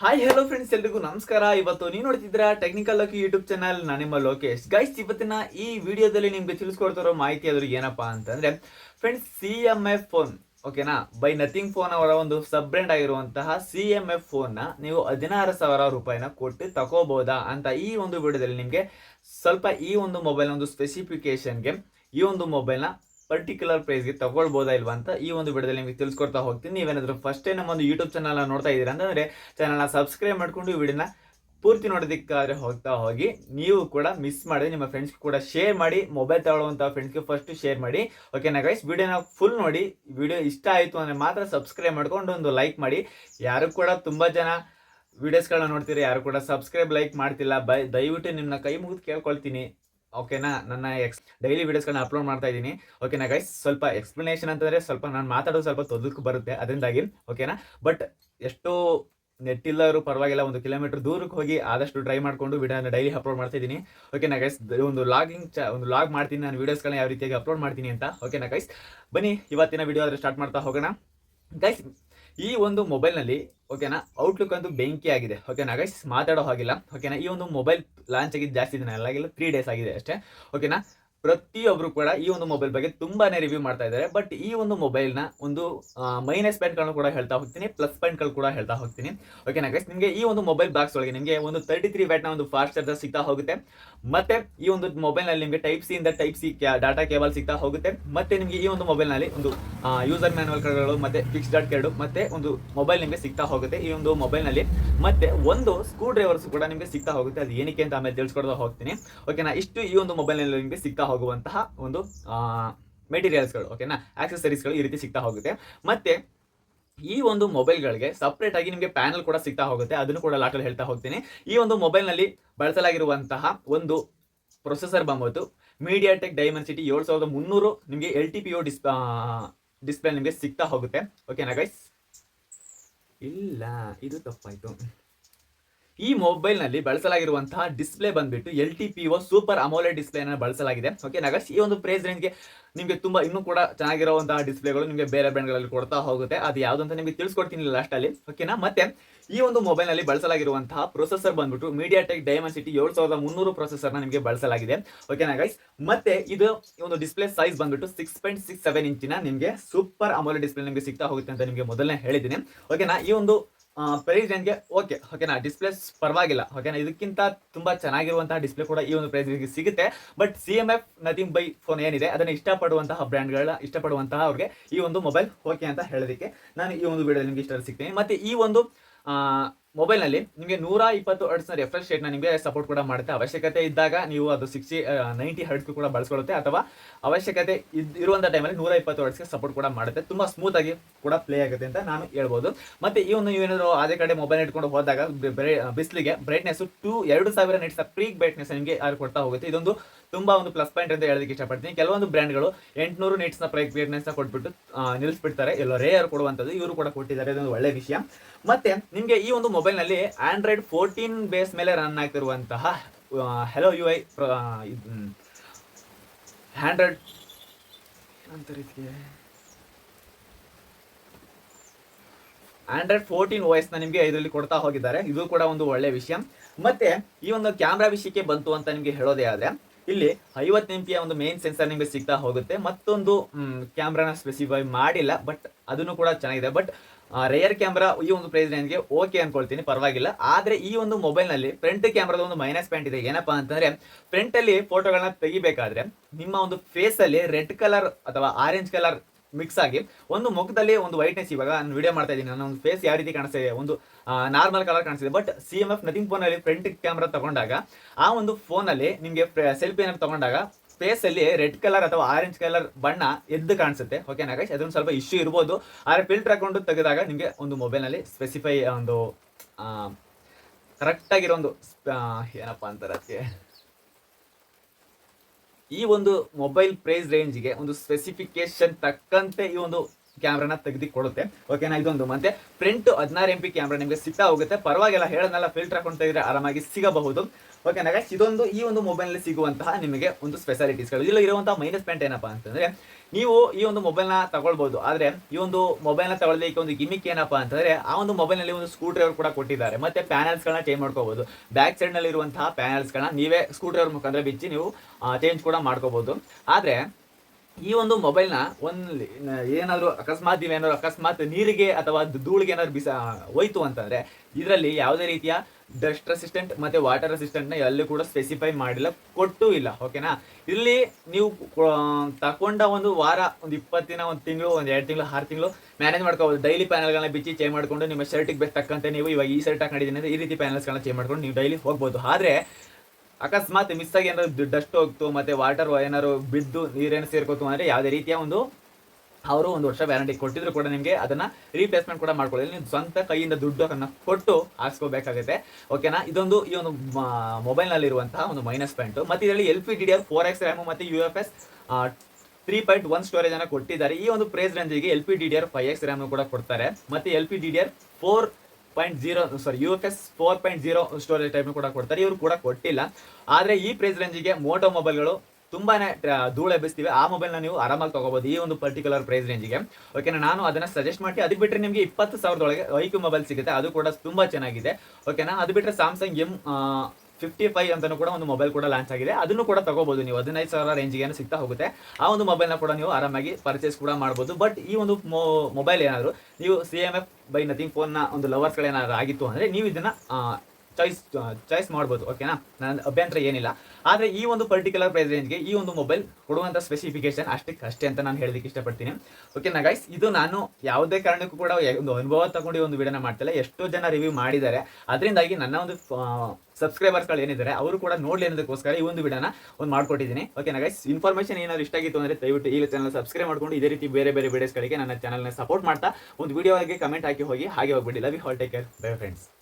Hi hello friends ಎಲ್ರಿಗೂ ನಮಸ್ಕಾರ. ಇವತ್ತು ನೀವು ನೋಡ್ತಿದ್ದೀರಾ ಟೆಕ್ನಿಕಲ್ ಲಕ್ಕಿ ಯೂಟ್ಯೂಬ್ ಚಾನಲ್ ನಾನು ನಿಮ್ಮ ಲೋಕೇಶ್. ಗೈಸ್ ಇವತ್ತಿನ ಈ ವಿಡಿಯೋದಲ್ಲಿ ನಿಮ್ಗೆ ತಿಳಿಸ್ಕೊಡ್ತಿರೋ ಮಾಹಿತಿ ಅದ್ರ ಏನಪ್ಪಾ ಅಂತಂದ್ರೆ friends C M F phone ಓಕೆನಾ ಬೈ ನಥಿಂಗ್ ಫೋನ್ ಅವರ ಒಂದು ಸಬ್ ಬ್ರ್ಯಾಂಡ್ ಆಗಿರುವಂತಹ ಸಿ ಎಂ ಎಫ್ ಫೋನ್ನ ನೀವು ಹದಿನಾರು ಸಾವಿರ ರೂಪಾಯಿನ ಕೊಟ್ಟು ತಗೋಬಹುದಾ ಅಂತ ಈ ಒಂದು ವಿಡಿಯೋದಲ್ಲಿ ನಿಮಗೆ ಸ್ವಲ್ಪ ಈ ಒಂದು ಮೊಬೈಲ್ ಒಂದು ಸ್ಪೆಸಿಫಿಕೇಶನ್ಗೆ ಈ ಒಂದು ಮೊಬೈಲ್ನ ಪರ್ಟಿಕ್ಯುಲರ್ ಪ್ರೈಸ್ಗೆ ತಗೊಳ್ಬೋದಾ ಇಲ್ವಾ ಅಂತ ಈ ಒಂದು ವಿಡಿಯೋದಲ್ಲಿ ನಿಮಗೆ ತಿಳಿಸ್ಕೊಡ್ತಾ ಹೋಗ್ತೀನಿ. ನೀವೇನಾದರೂ ಫಸ್ಟ್ ನಮ್ಮ ಒಂದು ಯೂಟ್ಯೂಬ್ ಚಾನಲ್ ನೋಡ್ತಾ ಇದ್ದೀರಾ ಅಂತಂದ್ರೆ ಚಾನಲ್ನ ಸಬ್ಸ್ಕ್ರೈಬ್ ಮಾಡ್ಕೊಂಡು ಈ ವಿಡಿಯೋನ ಪೂರ್ತಿ ನೋಡೋದಕ್ಕಾದ್ರೆ ಹೋಗ್ತಾ ಹೋಗಿ. ನೀವು ಕೂಡ ಮಿಸ್ ಮಾಡಿ, ನಿಮ್ಮ ಫ್ರೆಂಡ್ಸ್ ಕೂಡ ಶೇರ್ ಮಾಡಿ ಮೊಬೈಲ್ ತಗೊಳ್ಳುವಂಥ ಫ್ರೆಂಡ್ಸ್ಗೆ ಫಸ್ಟ್ ಶೇರ್ ಮಾಡಿ. ಓಕೆನಾ ಗೈಸ್ ವಿಡಿಯೋನ ಫುಲ್ ನೋಡಿ, ವಿಡಿಯೋ ಇಷ್ಟ ಆಯಿತು ಅಂದರೆ ಮಾತ್ರ ಸಬ್ಸ್ಕ್ರೈಬ್ ಮಾಡ್ಕೊಂಡು ಒಂದು ಲೈಕ್ ಮಾಡಿ. ಯಾರು ಕೂಡ ತುಂಬ ಜನ ವಿಡಿಯೋಸ್ಗಳನ್ನ ನೋಡ್ತೀರಿ ಯಾರು ಕೂಡ ಸಬ್ಸ್ಕ್ರೈಬ್ ಲೈಕ್ ಮಾಡ್ತಿಲ್ಲ. ಬೈ ದಯವಿಟ್ಟು ನಿಮ್ಮನ್ನ ಕೈ ಮುಗಿದು ಕೇಳ್ಕೊಳ್ತೀನಿ. ಓಕೆನಾ ನನ್ನ ಎಕ್ಸ್ ಡೈಲಿ ವೀಡಿಯೋಸ್ಗಳನ್ನ ಅಪ್ಲೋಡ್ ಮಾಡ್ತಾ ಇದ್ದೀನಿ. ಓಕೆನಾ ಗೈಸ್ ಸ್ವಲ್ಪ ಎಕ್ಸ್ಪ್ಲನೇಷನ್ ಅಂತಂದರೆ ಸ್ವಲ್ಪ ನಾನು ಮಾತಾಡೋದು ಸ್ವಲ್ಪ ತೊದಕ್ಕೆ ಬರುತ್ತೆ, ಅದರಿಂದಾಗಿ ಓಕೆನಾ ಬಟ್ ಎಷ್ಟೋ ನೆಟ್ ಇಲ್ಲರೂ ಪರವಾಗಿಲ್ಲ, ಒಂದು ಕಿಲೋಮೀಟರ್ ದೂರಕ್ಕೆ ಹೋಗಿ ಆದಷ್ಟು ಟ್ರೈ ಮಾಡಿಕೊಂಡು ವಿಡಿಯೋನ ಡೈಲಿ ಅಪ್ಲೋಡ್ ಮಾಡ್ತಾ ಇದ್ದೀನಿ. ಓಕೆನಾ ಗೈಸ್ ಒಂದು ಲಾಗಿಂಗ್ ಚ ಒಂದು ಲಾಗ್ ಮಾಡ್ತೀನಿ, ನಾನು ವೀಡಿಯೋಸ್ಗಳನ್ನ ಯಾವ ರೀತಿಯಾಗಿ ಅಪ್ಲೋಡ್ ಮಾಡ್ತೀನಿ ಅಂತ. ಓಕೆನಾ ಗೈಸ್ ಬನ್ನಿ, ಇವತ್ತಿನ ವಿಡಿಯೋ ಆದರೆ ಸ್ಟಾರ್ಟ್ ಮಾಡ್ತಾ ಹೋಗೋಣ. ಗೈಸ್ ಈ ಒಂದು ಮೊಬೈಲ್ನಲ್ಲಿ ಓಕೆನಾ ಔಟ್ಲುಕ್ ಅಂತೂ ಬೆಂಕಿ ಆಗಿದೆ. ಓಕೆನಾ ಗೈಸ್ ಮಾತಾಡೋ ಹಾಗಿಲ್ಲ. ಓಕೆನಾ ಈ ಒಂದು ಮೊಬೈಲ್ ಲಾಂಚ್ ಆಗಿದ್ದು ಜಾಸ್ತಿ ದಿನ ಎಲ್ಲ ಆಗಿಲ್ಲ ತ್ರೀ ಡೇಸ್ ಆಗಿದೆ ಅಷ್ಟೇ. ಓಕೆನಾ ಪ್ರತಿಯೊಬ್ಬರು ಕೂಡ ಈ ಒಂದು ಮೊಬೈಲ್ ಬಗ್ಗೆ ತುಂಬಾನೇ ರಿವ್ಯೂ ಮಾಡ್ತಾ ಇದ್ದಾರೆ. ಬಟ್ ಈ ಒಂದು ಮೊಬೈಲ್ನ ಒಂದು ಮೈನಸ್ ಪಾಯಿಂಟ್ಗಳನ್ನು ಕೂಡ ಹೇಳ್ತಾ ಹೋಗ್ತೀನಿ ಪ್ಲಸ್ ಪಾಯಿಂಟ್ಗಳು ಕೂಡ ಹೇಳ್ತಾ ಹೋಗ್ತೀನಿ. ಓಕೆನಾ ಗೈಸ್ ನಿಮಗೆ ಈ ಒಂದು ಮೊಬೈಲ್ ಬಾಕ್ಸ್ ಒಳಗೆ ನಿಮಗೆ ಒಂದು ತರ್ಟಿ ತ್ರೀ ವ್ಯಾಟ್ನ ಒಂದು ಫಾಸ್ಟ್ ಚಾರ್ಜರ್ ಸಿಗ್ತಾ ಹೋಗುತ್ತೆ. ಮತ್ತೆ ಈ ಒಂದು ಮೊಬೈಲ್ನಲ್ಲಿ ನಿಮಗೆ ಟೈಪ್ ಸಿ ಇಂದ ಟೈಪ್ ಸಿ ಡಾಟಾ ಕೇಬಲ್ ಸಿಗ್ತಾ ಹೋಗುತ್ತೆ. ಮತ್ತೆ ನಿಮಗೆ ಈ ಒಂದು ಮೊಬೈಲ್ನಲ್ಲಿ ಒಂದು ಯೂಸರ್ ಮ್ಯಾನುವಲ್ ಕಾರ್ಡ್ಗಳು ಮತ್ತೆ ಫಿಕ್ಸ್ ಡಾಟ್ ಕಾರ್ಡು, ಮತ್ತೆ ಒಂದು ಮೊಬೈಲ್ ನಿಮಗೆ ಸಿಗ್ತಾ ಹೋಗುತ್ತೆ ಈ ಒಂದು ಮೊಬೈಲ್ನಲ್ಲಿ ಮತ್ತೆ ಒಂದು ಸ್ಕ್ರೂ ಡ್ರೈವರ್ಸ್ ಕೂಡ ನಿಮಗೆ ಸಿಗ್ತಾ ಹೋಗುತ್ತೆ. ಅದು ಏನಕ್ಕೆ ಅಂತ ಆಮೇಲೆ ತಿಳಿಸ್ಕೊಡ್ತಾ ಹೋಗ್ತೀನಿ. ಓಕೆನಾ ಇಷ್ಟು ಈ ಒಂದು ಮೊಬೈಲ್ನಲ್ಲಿ ನಿಮಗೆ ಸಿಗ್ತಾ ಹೋಗುವಂತಹ ಒಂದು ಮೆಟೀರಿಯಲ್ಸ್ಗಳು ಓಕೆನಾ ಆಕ್ಸೆಸರೀಸ್ಗಳು ಈ ರೀತಿ ಸಿಗ್ತಾ ಹೋಗುತ್ತೆ. ಮತ್ತೆ ಈ ಒಂದು ಮೊಬೈಲ್ಗಳಿಗೆ ಸಪ್ರೇಟ್ ಆಗಿ ನಿಮಗೆ ಪ್ಯಾನಲ್ ಕೂಡ ಸಿಗ್ತಾ ಹೋಗುತ್ತೆ. ಅದನ್ನು ಕೂಡ ಲಾಟಲ್ಲಿ ಹೇಳ್ತಾ ಹೋಗ್ತೀನಿ. ಈ ಒಂದು ಮೊಬೈಲ್ನಲ್ಲಿ ಬಳಸಲಾಗಿರುವಂತಹ ಒಂದು ಪ್ರೊಸೆಸರ್ ಬಂದ್ಬಿಟ್ಟು ಮೀಡಿಯಾಟೆಕ್ ಡೈಮೆನ್ಸಿಟಿ ಏಳು ಸಾವಿರದ ಮುನ್ನೂರು ನಿಮಗೆ L T P U dis display ನಿಮಗೆ ಸಿಗ್ತಾ ಹೋಗುತ್ತೆ. ಓಕೆನಾ ಗೈಸ್ ಇಲ್ಲ, ಇದು ತಪ್ಪಾಯ್ತು. ಈ ಮೊಬೈಲ್ನಲ್ಲಿ ಬಳಸಲಾಗಿರುವಂತಹ ಡಿಸ್ಪ್ಲೇ ಬಂದ್ಬಿಟ್ಟು L T P O super AMOLED ಡಿಸ್ಪ್ಲೇನ ಬಳಸಲಾಗಿದೆ. ಓಕೆ ನಗಸ್ ಈ ಒಂದು ಪ್ರೈಸ್ ರೇಂಜ್ಗೆ ನಿಮಗೆ ತುಂಬಾ ಇನ್ನೂ ಕೂಡ ಚೆನ್ನಾಗಿರುವಂತಹ ಡಿಸ್ಪ್ಲೇಗಳು ನಿಮಗೆ ಬೇರೆ ಬ್ರ್ಯಾಂಡ್ಗಳಲ್ಲಿ ಕೊಡ್ತಾ ಹೋಗುತ್ತೆ. ಅದು ಯಾವುದು ಅಂತ ನಿಮಗೆ ತಿಳಿಸ್ಕೊಡ್ತೀನಿ ಲಾಸ್ಟಲ್ಲಿ ಓಕೆನಾ ಮತ್ತೆ ಈ ಒಂದು ಮೊಬೈಲ್ನಲ್ಲಿ ಬಳಸಲಾಗಿರುವಂತಹ ಪ್ರೊಸೆಸರ್ ಬಂದ್ಬಿಟ್ಟು ಮೀಡಿಯಾಟೆಕ್ ಡೈಮೆನ್ಸಿಟಿ ಏಳು ಸಾವಿರದ ಮುನ್ನೂರು ಪ್ರೊಸೆಸರ್ನ ನಿಮಗೆ ಬಳಸಲಾಗಿದೆ. ಓಕೆನಾ ಗೈಸ್ ಮತ್ತೆ ಇದು ಒಂದು ಡಿಸ್ಪ್ಲೇ ಸೈಜ್ ಬಂದ್ಬಿಟ್ಟು ಸಿಕ್ಸ್ ಪಾಯಿಂಟ್ ಸಿಕ್ಸ್ ಸೆವೆನ್ ಇಂಚಿನ ನಿಮಗೆ ಸೂಪರ್ ಅಮೋಲೆ ಡಿಸ್ಪ್ಲೇ ನಿಮಗೆ ಸಿಗ್ತಾ ಹೋಗುತ್ತೆ ಅಂತ ನಿಮಗೆ ಮೊದಲನೇ ಹೇಳಿದ್ದೀನಿ. ಓಕೆನಾ ಈ ಒಂದು ಪ್ರೈಸ್ ರೇಂಜ್ಗೆ ಓಕೆ ಓಕೆನಾ ಡಿಸ್ಪ್ಲೇಸ್ ಪರವಾಗಿಲ್ಲ ಓಕೆನಾ ಇದಕ್ಕಿಂತ ತುಂಬ ಚೆನ್ನಾಗಿರುವಂತಹ ಡಿಸ್ಪ್ಲೇ ಕೂಡ ಈ ಒಂದು ಪ್ರೈಸ್ ರೇಂಜ್ಗೆ ಸಿಗುತ್ತೆ. But C M F Nothing by phone ಏನಿದೆ, ಅದನ್ನು ಇಷ್ಟಪಡುವಂತಹ ಬ್ರ್ಯಾಂಡ್ಗಳನ್ನ ಇಷ್ಟಪಡುವಂತಹ ಅವ್ರಿಗೆ ಈ ಒಂದು ಮೊಬೈಲ್ ಓಕೆ ಅಂತ ಹೇಳೋದಕ್ಕೆ ನಾನು ಈ ಒಂದು ವಿಡಿಯೋ ನಿಮಗೆ ಇಷ್ಟ ಸಿಗ್ತೀನಿ. ಮತ್ತೆ ಈ ಒಂದು ಮೊಬೈಲ್ನಲ್ಲಿ ನಿಮಗೆ ನೂರ ಇಪ್ಪತ್ತು ಹರ್ಟ್ಸ್ನ ರೆಫ್ರೆಶ್ ರೇಟ್ನ ನಿಮಗೆ ಸಪೋರ್ಟ್ ಕೂಡ ಮಾಡುತ್ತೆ. ಅವಶ್ಯಕತೆ ಇದ್ದಾಗ ನೀವು ಅದು ಸಿಕ್ಸ್ಟಿ ನೈಂಟಿ ಹರ್ಟ್ಸ್ಗೂ ಕೂಡ ಬಳಸ್ಕೊಳ್ಳುತ್ತೆ. ಅಥವಾ ಅವಶ್ಯಕತೆ ಇರುವಂಥ ಟೈಮಲ್ಲಿ ನೂರ ಇಪ್ಪತ್ತು ಹರ್ಟ್ಸ್ಗೆ ಸಪೋರ್ಟ್ ಕೂಡ ಮಾಡುತ್ತೆ. ತುಂಬ ಸ್ಮೂತ್ ಆಗಿ ಕೂಡ ಪ್ಲೇ ಆಗುತ್ತೆ ಅಂತ ನಾನು ಹೇಳ್ಬೋದು. ಮತ್ತೆ ಈ ಒಂದು ನೀವೇನಾದ್ರು ಅದೇ ಕಡೆ ಮೊಬೈಲ್ ಇಟ್ಕೊಂಡು ಹೋದಾಗ ಬಿಸಿಲಿಗೆ ಬ್ರೈಟ್ನೆಸ್ ಟು ಎರಡು ಸಾವಿರ ನಿಟ್ಸ್ ಪ್ರೀಕ್ ಬ್ರೈಟ್ನೆಸ್ ನಿಮಗೆ ಯಾರು ಕೊಡ್ತಾ ಹೋಗುತ್ತೆ. ಇದೊಂದು ತುಂಬಾ ಒಂದು ಪ್ಲಸ್ ಪಾಯಿಂಟ್ ಅಂತ ಹೇಳೋದಕ್ಕೆ ಇಷ್ಟಪಡ್ತೀನಿ. ಕೆಲವೊಂದು ಬ್ರ್ಯಾಂಡ್ಗಳು ಎಂಟುನೂರು ನಿಟ್ಸ್ನ ಪ್ರೈಕ್ ಬ್ರೈಟ್ನೆಸ್ನ ಕೊಟ್ಬಿಟ್ಟು ನಿಲ್ಲಿಸ್ಬಿಡ್ತಾರೆ ಎಲ್ಲೋ ರೇಯರ್ ಕೊಡುವಂಥದ್ದು ಇವರು ಕೂಡ ಕೊಟ್ಟಿದ್ದಾರೆ. ಇದೊಂದು ಒಳ್ಳೆ ವಿಷಯ. ಮತ್ತೆ ನಿಮಗೆ ಈ ಒಂದು ಮೊಬೈಲ್ನಲ್ಲಿ ಆಂಡ್ರಾಯ್ಡ್ ಫೋರ್ಟೀನ್ ಬೇಸ್ ಮೇಲೆ ರನ್ ಆಗ್ತಿರುವಂತಹ ಹೆಲೋ ಯು ಐ ಆಂಡ್ರಾಯ್ಡ್ ಏನಂತಾರೆ ಇದಕ್ಕೆ ಆಂಡ್ರಾಯ್ಡ್ ಫೋರ್ಟೀನ್ನ ನಿಮಗೆ ಇದರಲ್ಲಿ ಕೊಡ್ತಾ ಹೋಗಿದ್ದಾರೆ. ಇದು ಕೂಡ ಒಂದು ಒಳ್ಳೆ ವಿಷಯ. ಮತ್ತೆ ಈ ಒಂದು ಕ್ಯಾಮ್ರಾ ವಿಷಯಕ್ಕೆ ಬಂತು ಅಂತ ನಿಮಗೆ ಹೇಳೋದೇ ಆದ್ರೆ ಇಲ್ಲಿ ಐವತ್ತು ಎಂ ಒಂದು ಮೇನ್ ಸೆನ್ಸರ್ ನಿಮಗೆ ಸಿಗ್ತಾ ಹೋಗುತ್ತೆ. ಮತ್ತೊಂದು ಕ್ಯಾಮ್ರಾನ ಸ್ಪೆಸಿಫೈ ಮಾಡಿಲ್ಲ ಬಟ್ ಅದನ್ನು ಕೂಡ ಚೆನ್ನಾಗಿದೆ. ಬಟ್ ರೇಯರ್ ಕ್ಯಾಮ್ರಾ ಈ ಒಂದು ಪ್ರೈಸ್ ರೇಂಜ್ಗೆ ಓಕೆ ಅನ್ಕೊಳ್ತೀನಿ, ಪರವಾಗಿಲ್ಲ. ಆದರೆ ಈ ಒಂದು ಮೊಬೈಲ್ನಲ್ಲಿ ಫ್ರಂಟ್ ಕ್ಯಾಮ್ರಾದ ಒಂದು ಮೈನಸ್ ಪಾಯಿಂಟ್ ಇದೆ. ಏನಪ್ಪಾ ಅಂತಂದರೆ ಫ್ರಂಟಲ್ಲಿ ಫೋಟೋಗಳನ್ನ ತೆಗಿಬೇಕಾದ್ರೆ ನಿಮ್ಮ ಒಂದು ಫೇಸಲ್ಲಿ ರೆಡ್ ಕಲರ್ ಅಥವಾ ಆರೆಂಜ್ ಕಲರ್ ಮಿಕ್ಸ್ ಆಗಿ, ಒಂದು ಮುಖದಲ್ಲಿ ಒಂದು ವೈಟ್ನೆಸ್ ಇವಾಗ ನಾನು ವಿಡಿಯೋ ಮಾಡ್ತಾ ಇದ್ದೀನಿ. ನನ್ನ ಒಂದು ಫೇಸ್ ಯಾವ ರೀತಿ ಕಾಣಿಸ್ತಾ ಇದೆ, ಒಂದು ನಾರ್ಮಲ್ ಕಲರ್ ಕಾಣಿಸ್ತಿದೆ. But C M F Nothing ಫೋನಲ್ಲಿ ಫ್ರಂಟ್ ಕ್ಯಾಮ್ರಾ ತಗೊಂಡಾಗ, ಆ ಒಂದು ಫೋನಲ್ಲಿ ನಿಮಗೆ ಸೆಲ್ಫಿ ಏನಾದ್ರು ತಗೊಂಡಾಗ ಫೇಸ್ ಅಲ್ಲಿ ರೆಡ್ ಕಲರ್ ಅಥವಾ ಆರೆಂಜ್ ಕಲರ್ ಬಣ್ಣ ಎದ್ದು ಕಾಣಿಸುತ್ತೆ. ಓಕೆ ನಾಗೇಶ್ ಅದೊಂದು ಸ್ವಲ್ಪ ಇಶ್ಯೂ ಇರ್ಬೋದು. ಆದರೆ ಫಿಲ್ಟರ್ ಹಾಕೊಂಡು ತೆಗೆದಾಗ ನಿಮಗೆ ಒಂದು ಮೊಬೈಲ್ನಲ್ಲಿ ಸ್ಪೆಸಿಫೈ ಒಂದು ಕರೆಕ್ಟ್ ಆಗಿರೋ ಒಂದು ಏನಪ್ಪಾ ಅಂತಾರೆ ಅದಕ್ಕೆ? ಈ ಒಂದು ಮೊಬೈಲ್ ಪ್ರೈಸ್ ರೇಂಜ್ಗೆ ಒಂದು ಸ್ಪೆಸಿಫಿಕೇಶನ್ ತಕ್ಕಂತೆ ಈ ಒಂದು ಕ್ಯಾಮ್ರಾನ ತೆಗೆದುಕೊಳ್ಳುತ್ತೆ. ಓಕೆನಾ ಇದೊಂದು. ಮತ್ತೆ ಫ್ರಂಟ್ ಹದಿನಾರು ಎಂ ಪಿ ಕ್ಯಾಮ್ರಾ ನಿಮಗೆ ಸಿಗ್ತಾ ಹೋಗುತ್ತೆ. ಪರವಾಗಿಲ್ಲ ಹೇಳೋದನ್ನೆಲ್ಲ ಫಿಲ್ಟರ್ ಹಾಕೊಂಡು ತೆಗೆದ್ರೆ ಆರಾಮಾಗಿ ಸಿಗಬಹುದು. ಓಕೆನಾ ಗೈಸ್ ಇದೊಂದು, ಈ ಒಂದು ಮೊಬೈಲ್ನಲ್ಲಿ ಸಿಗುವಂತಹ ನಿಮಗೆ ಒಂದು ಸ್ಪೆಷಾಲಿಟೀಸ್ಗಳು ಇಲ್ಲಿ ಇರುವಂತಹ ಮೈನಸ್ ಪಾಯಿಂಟ್ ಏನಪ್ಪಾ ಅಂತಂದ್ರೆ, ನೀವು ಈ ಒಂದು ಮೊಬೈಲ್ನ ತಗೊಳ್ಬೋದು. ಆದ್ರೆ, ಈ ಒಂದು ಮೊಬೈಲ್ನ ತಗೊಳ್ಳೋದಕ್ಕೆ ಒಂದು ಗಿಮಿಕ್ ಏನಪ್ಪಾ ಅಂತಂದ್ರೆ, ಆ ಒಂದು ಮೊಬೈಲ್ನಲ್ಲಿ ಒಂದು ಸ್ಕ್ರೂ ಡ್ರೈವರ್ ಕೂಡ ಕೊಟ್ಟಿದ್ದಾರೆ. ಮತ್ತೆ ಪ್ಯಾನಲ್ಸ್ಗಳನ್ನ ಚೇಂಜ್ ಮಾಡ್ಕೋಬಹುದು ಬ್ಯಾಕ್ ಸೈಡ್ನಲ್ಲಿ ಇರುವಂತಹ ಪ್ಯಾನಲ್ಸ್ಗಳನ್ನ ನೀವೇ ಸ್ಕ್ರೂ ಡ್ರೈವರ್ ಮುಖಾಂತರ ಬಿಚ್ಚಿ ನೀವು ಚೇಂಜ್ ಕೂಡ ಮಾಡ್ಕೋಬಹುದು ಆದ್ರೆ ಈ ಒಂದು ಮೊಬೈಲ್ನ ಒಂದು ಏನಾದರೂ ಅಕಸ್ಮಾತ್ ನೀವೇನಾದ್ರು ಅಕಸ್ಮಾತ್ ನೀರಿಗೆ ಅಥವಾ ಧೂಳಿಗೆ ಏನಾದ್ರು ಬಿಸ ಹೋಯ್ತು ಅಂತಂದ್ರೆ, ಇದರಲ್ಲಿ ಯಾವುದೇ ರೀತಿಯ ಡಸ್ಟ್ ರೆಸಿಸ್ಟೆಂಟ್ ಮತ್ತೆ ವಾಟರ್ ರೆಸಿಸ್ಟೆಂಟ್ನ ಎಲ್ಲೂ ಕೂಡ ಸ್ಪೆಸಿಫೈ ಮಾಡಿಲ್ಲ, ಕೊಟ್ಟು ಇಲ್ಲ ಓಕೆನಾ ಇಲ್ಲಿ ನೀವು ತಕೊಂಡ ಒಂದು ವಾರ, ಒಂದು ಇಪ್ಪತ್ತು ದಿನ, ಒಂದು ತಿಂಗಳು, ಒಂದು ಎರಡು ತಿಂಗಳು, ಆರು ತಿಂಗಳು ಮ್ಯಾನೇಜ್ ಮಾಡ್ಕೋಬಹುದು ಡೈಲಿ ಪ್ಯಾನಲ್ಗಳನ್ನ ಬಿಚ್ಚಿ ಚೇಂಜ್ ಮಾಡ್ಕೊಂಡು ನಿಮ್ಮ ಶರ್ಟಿಗೆ ಬೇಕು ತಕ್ಕಂತೆ ನೀವು ಇವಾಗ ಈ ಶರ್ಟ್ ಹಾಕೊಂಡಿದ್ದೀನಿ ಅಂದ್ರೆ ಈ ರೀತಿ ಪ್ಯಾನಲ್ಸ್ಗಳನ್ನ ಚೇಂಜ್ ಮಾಡ್ಕೊಂಡು ನೀವು ಡೈಲಿ ಹೋಗ್ಬೋದು. ಆದ್ರೆ ಅಕಸ್ಮಾತ್ ಮಿಸ್ ಆಗಿ ಏನಾದ್ರು ಡಸ್ಟ್ ಹೋಗ್ತು, ಮತ್ತೆ ವಾಟರ್ ಏನಾದ್ರು ಬಿದ್ದು ನೀರೇನು ಸೇರ್ಕೋತು ಅಂದ್ರೆ ಯಾವುದೇ ರೀತಿಯ ಒಂದು ಅವರು ಒಂದು ವರ್ಷ ವ್ಯಾರಂಟಿ ಕೊಟ್ಟಿದ್ರು ಕೂಡ ನಿಮಗೆ, ಅದನ್ನ ರೀಪ್ಲೇಸ್ಮೆಂಟ್ ಕೂಡ ಮಾಡ್ಕೊಳ್ಳಿ. ನೀವು ಸ್ವಂತ ಕೈಯಿಂದ ದುಡ್ಡು ಅದನ್ನ ಕೊಟ್ಟು ಹಾಕ್ಸ್ಕೋಬೇಕಾಗುತ್ತೆ. ಓಕೆನಾ ಇದೊಂದು ಈ ಒಂದು ಮೊಬೈಲ್ನಲ್ಲಿ ಇರುವಂತಹ ಒಂದು ಮೈನಸ್ ಪಾಯಿಂಟ್ ಮತ್ತೆ ಇದರಲ್ಲಿ L P D R four X RAM ಮತ್ತೆ U F S three point one storage ಅನ್ನ ಕೊಟ್ಟಿದ್ದಾರೆ. ಈ ಒಂದು ಪ್ರೈಸ್ ರೇಂಜಿಗೆ L P D D R five X RAM ಕೂಡ ಕೊಡ್ತಾರೆ. ಮತ್ತೆ L P D D R four point zero sorry U F S four point zero storage type ಕೂಡ ಕೊಡ್ತಾರೆ. ಇವರು ಕೂಡ ಕೊಟ್ಟಿಲ್ಲ. ಆದ್ರೆ ಈ ಪ್ರೈಸ್ ರೇಂಜಿಗೆ ಮೋಟೋ ಮೊಬೈಲ್ಗಳು ತುಂಬಾನೇ ಧೂಳು ಎಬ್ಬಿಸ್ತಿವೆ ಆ ಮೊಬೈಲ್ನ ನೀವು ಆರಾಮಾಗಿ ತಗೋಬಹುದು ಈ ಒಂದು ಪರ್ಟಿಕ್ಯುಲರ್ ಪ್ರೈಸ್ ರೇಂಜಿಗೆ ಓಕೆನಾ ನಾನು ಅದನ್ನ ಸಜೆಸ್ಟ್ ಮಾಡಿ ಅದು ಬಿಟ್ಟರೆ ನಿಮಗೆ ಇಪ್ಪತ್ತು ಸಾವಿರದೊಳಗೆ ಐಕ್ಯೂ ಮೊಬೈಲ್ ಸಿಗುತ್ತೆ. ಅದು ಕೂಡ ತುಂಬಾ ಚೆನ್ನಾಗಿದೆ. ಓಕೆನಾ ಅದು ಬಿಟ್ಟರೆ ಸ್ಯಾಮ್ಸಂಗ್ ಎಂ ಫಿಫ್ಟಿ ಫೈವ್ ಅಂತಲೂ ಕೂಡ ಒಂದು ಮೊಬೈಲ್ ಕೂಡ ಲಾಂಚ್ ಆಗಿದೆ. ಅದನ್ನು ಕೂಡ ತಗೋಬಹುದು ನೀವು. ಹದಿನೈದು ಸಾವಿರ ರೇಂಜಿಗೆ ಸಿಗ್ತಾ ಹೋಗುತ್ತೆ. ಆ ಒಂದು ಮೊಬೈಲ್ನ ಕೂಡ ನೀವು ಆರಾಮಾಗಿ ಪರ್ಚೇಸ್ ಕೂಡ ಮಾಡ್ಬೋದು. ಬಟ್ ಈ ಒಂದು ಮೊಬೈಲ್ ಏನಾದರೂ ನೀವು C M F by Nothing ಫೋನ್ನ ಒಂದು ಲವರ್ಸ್ಗಳೇನಾದ್ರು ಆಗಿತ್ತು ಅಂದ್ರೆ ನೀವು ಇದನ್ನ ಚಾಯ್ಸ್ ಚಾಯ್ಸ್ ಮಾಡ್ಬೋದು ಓಕೆನಾ ನನ್ನ ಅಭ್ಯಂತರ ಏನಿಲ್ಲ. ಆದರೆ ಈ ಒಂದು ಪರ್ಟಿಕ್ಯುಲರ್ ಪ್ರೈಸ್ ರೇಂಜ್ಗೆ ಈ ಒಂದು ಮೊಬೈಲ್ ಕೊಡುವಂಥ ಸ್ಪೆಸಿಫಿಕೇಶನ್ ಅಷ್ಟಕ್ಕೆ ಅಷ್ಟೇ ಅಂತ ನಾನು ಹೇಳೋದಕ್ಕೆ ಇಷ್ಟಪಡ್ತೀನಿ. ಓಕೆನಾ ಗೈಸ್ ಇದು ನಾನು ಯಾವುದೇ ಕಾರಣಕ್ಕೂ ಕೂಡ ಒಂದು ಅನುಭವ ತಗೊಂಡು ಒಂದು ವಿಡಿಯೋನ ಮಾಡ್ತಿಲ್ಲ. ಎಷ್ಟೋ ಜನ ರಿವ್ಯೂ ಮಾಡಿದ್ದಾರೆ. ಅದರಿಂದಾಗಿ ನನ್ನ ಒಂದು ಸಬ್ಸ್ಕ್ರೈಬರ್ಸ್ಗಳು ಏನಿದ್ದಾರೆ, ಅವರು ಕೂಡ ನೋಡಲಿ ಅನ್ನೋದಕ್ಕೋಸ್ಕರ ಈ ಒಂದು ವಿಡಿಯೋನ ಒಂದು ಮಾಡ್ಕೊಟ್ಟಿದ್ದೀನಿ. ಓಕೆನಾ ಗೈಸ್ ಇನ್ಫಾರ್ಮೇಷನ್ ಏನಾದ್ರು ಇಷ್ಟ ಆಗಿತ್ತು ಅಂದರೆ ದಯವಿಟ್ಟು ಈ ಚಾನಲ್ ಸಬ್ಸ್ಕ್ರೈಬ್ ಮಾಡ್ಕೊಂಡು ಇದೇ ರೀತಿ ಬೇರೆ ಬೇರೆ ವಿಡಿಯೋಸ್ಗಳಿಗೆ ನನ್ನ ಚಾನಲ್ನ ಸಪೋರ್ಟ್ ಮಾಡ್ತಾ, ಒಂದು ವಿಡಿಯೋಗೆ ಕಮೆಂಟ್ ಹಾಕಿ ಹೋಗಿ, ಹಾಗೆ ಹೋಗ್ಬಿಡಿ. Love you all take care bye friends